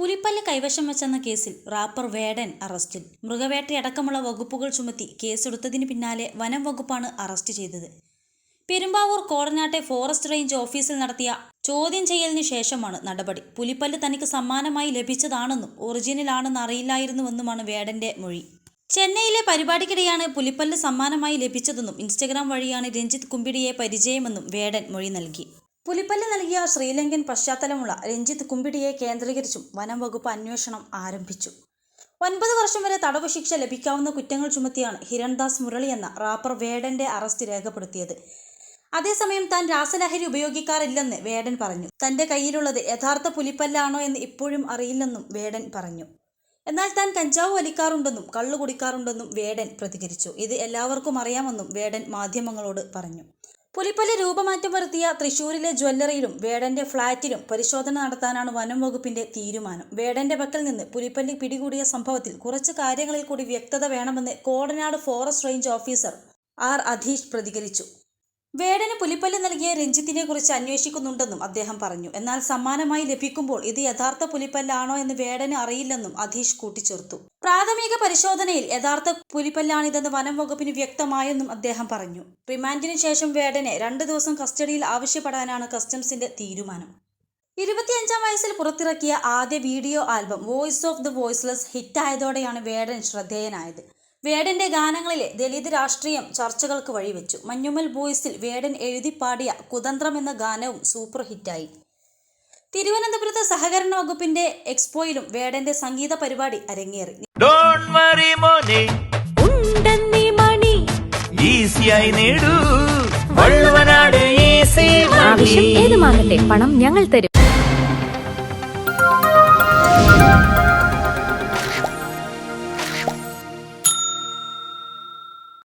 പുലിപ്പല്ല് കൈവശം വെച്ചെന്ന കേസിൽ റാപ്പർ വേടൻ അറസ്റ്റിൽ. മൃഗവേട്ടയടക്കമുള്ള വകുപ്പുകൾ ചുമത്തി കേസെടുത്തതിന് പിന്നാലെ വനം വകുപ്പാണ് അറസ്റ്റ് ചെയ്തത്. പെരുമ്പാവൂർ കോടനാട്ടെ ഫോറസ്റ്റ് റേഞ്ച് ഓഫീസിൽ നടത്തിയ ചോദ്യം ചെയ്യലിന് ശേഷമാണ് നടപടി. പുലിപ്പല്ല് തനിക്ക് സമ്മാനമായി ലഭിച്ചതാണെന്നും ഒറിജിനലാണെന്ന് അറിയില്ലായിരുന്നുവെന്നുമാണ് വേടന്റെ മൊഴി. ചെന്നൈയിലെ പരിപാടിക്കിടെയാണ് പുലിപ്പല്ല് സമ്മാനമായി ലഭിച്ചതെന്നും ഇൻസ്റ്റഗ്രാം വഴിയാണ് രഞ്ജിത്ത് കുമ്പിടിയെ പരിചയമെന്നും വേടൻ മൊഴി നൽകി. പുലിപ്പല്ല് നൽകിയ ശ്രീലങ്കൻ പശ്ചാത്തലമുള്ള രഞ്ജിത്ത് കുമ്പിടിയെ കേന്ദ്രീകരിച്ചും വനം വകുപ്പ് അന്വേഷണം ആരംഭിച്ചു. ഒൻപത് വർഷം വരെ തടവ് ശിക്ഷ ലഭിക്കാവുന്ന കുറ്റങ്ങൾ ചുമത്തിയാണ് ഹിരൺദാസ് മുരളി എന്ന റാപ്പർ വേടന്റെ അറസ്റ്റ് രേഖപ്പെടുത്തിയത്. അതേസമയം താൻ രാസലഹരി ഉപയോഗിക്കാറില്ലെന്ന് വേടൻ പറഞ്ഞു. തന്റെ കയ്യിലുള്ളത് യഥാർത്ഥ പുലിപ്പല്ലാണോ എന്ന് ഇപ്പോഴും അറിയില്ലെന്നും വേടൻ പറഞ്ഞു. എന്നാൽ താൻ കഞ്ചാവ് വലിക്കാറുണ്ടെന്നും കള്ളു കുടിക്കാറുണ്ടെന്നും വേടൻ പ്രതികരിച്ചു. ഇത് എല്ലാവർക്കും അറിയാമെന്നും വേടൻ മാധ്യമങ്ങളോട് പറഞ്ഞു. പുലിപ്പല്ല് രൂപമാറ്റം വരുത്തിയ തൃശൂരിലെ ജ്വല്ലറിയിലും വേടന്റെ ഫ്ളാറ്റിലും പരിശോധന നടത്താനാണ് വനം വകുപ്പിന്റെ തീരുമാനം. വേടന്റെ പക്കൽ നിന്ന് പുലിപ്പല്ലി പിടികൂടിയ സംഭവത്തിൽ കുറച്ച് കാര്യങ്ങളിൽ കൂടി വ്യക്തത വേണമെന്ന് Kodanad forest range officer R Adheesh പ്രതികരിച്ചു. വേടന് പുലിപ്പല്ല് നൽകിയ രഞ്ജിത്തിനെ കുറിച്ച് അന്വേഷിക്കുന്നുണ്ടെന്നും അദ്ദേഹം പറഞ്ഞു. എന്നാൽ സമ്മാനമായി ലഭിക്കുമ്പോൾ ഇത് യഥാർത്ഥ പുലിപ്പല്ലാണോ എന്ന് വേടന് അറിയില്ലെന്നും അധീഷ് കൂട്ടിച്ചേർത്തു. പ്രാഥമിക പരിശോധനയിൽ യഥാർത്ഥ പുലിപ്പല്ലാണിതെന്ന് വനം വകുപ്പിന് വ്യക്തമായെന്നും അദ്ദേഹം പറഞ്ഞു. റിമാൻഡിന് ശേഷം വേടനെ രണ്ടു ദിവസം കസ്റ്റഡിയിൽ ആവശ്യപ്പെടാനാണ് കസ്റ്റംസിന്റെ തീരുമാനം. ഇരുപത്തിയഞ്ചാം വയസ്സിൽ പുറത്തിറക്കിയ ആദ്യ video album voice of the voiceless ഹിറ്റായതോടെയാണ് Vedan ശ്രദ്ധേയനായത്. വേടന്റെ ഗാനങ്ങളിലെ ദലിത് രാഷ്ട്രീയം ചർച്ചകൾക്ക് വഴിവെച്ചു. മഞ്ഞുമൽ ബോയ്സിൽ വേടൻ എഴുതി പാടിയ കുതന്ത്രം എന്ന ഗാനവും സൂപ്പർ ഹിറ്റായി. തിരുവനന്തപുരത്ത് സഹകരണ വകുപ്പിന്റെ എക്സ്പോയിലും വേടന്റെ സംഗീത പരിപാടി അരങ്ങേറി. ഏത് വറി മോനെ. ഉണ്ടെന്നീ മണി. ഈസിയായി നേടൂ. വള്ളുവനാട് ഈസി ആവശ്യം ഏതുമാകട്ടെ പണം ഞങ്ങൾ തരും.